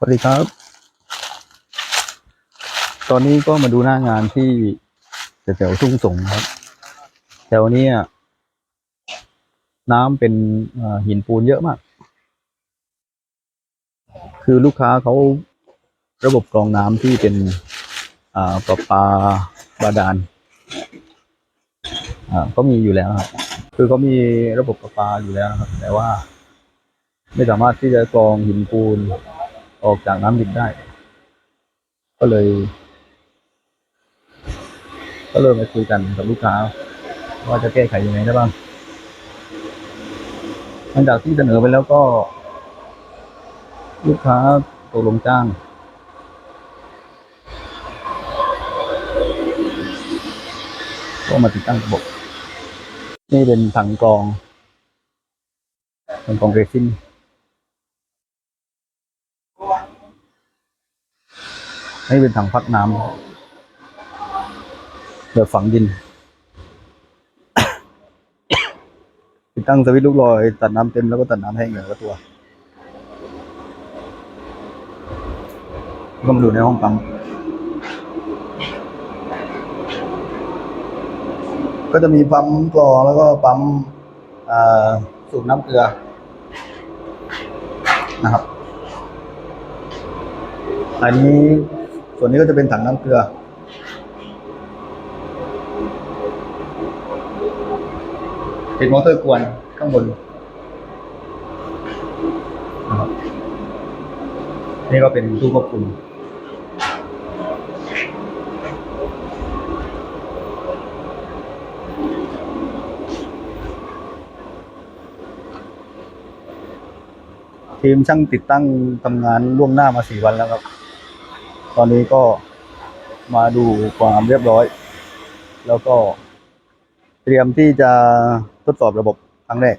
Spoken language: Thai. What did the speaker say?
สวัสดีครับ ตอนนี้ก็มาดูหน้างานที่แถวทุ่งสงครับ แถวนี้น้ำเป็นหินปูนเยอะมาก คือลูกค้าเขาระบบกรองน้ำที่เป็นอ่าประปาบาดาลก็มีอยู่แล้วครับ คือเขามีระบบประปาอยู่แล้วนะครับ แต่ว่า ไม่สามารถที่จะกรองหินปูน ออกจากน้ำดิบได้ ก็เลย ก็เลยมาคุยกันกับลูกค้า ว่าจะแก้ไขยังไงได้บ้างหลังจากที่เสนอไปแล้วก็ ลูกค้าตกลงจ้าง ก็มาติดตั้งระบบนี่เป็นถังกรองถังกรองเรซิน นี่เป็นถังพักน้ำแบบฝังดิน ติดตั้งสวิตช์ลูกลอย ตัดน้ำเต็มแล้วก็ตัดน้ำแห้งอย่างละตัว ก็มาดูในห้องปั๊มก็จะมีปั๊มกรอแล้วก็ปั๊มสูบน้ำเกลือนะครับ อันนี้ ส่วนนี้ก็จะเป็นถังน้ำเกลือ ติดมอเตอร์กวนข้างบนนะครับนี่ก็เป็นตู้ควบคุมทีมช่างติดตั้งทำงานล่วงหน้ามาสี่วันแล้วครับ ตอนนี้ก็มาดูความเรียบร้อย แล้วก็เตรียมที่จะทดสอบระบบครั้งแรก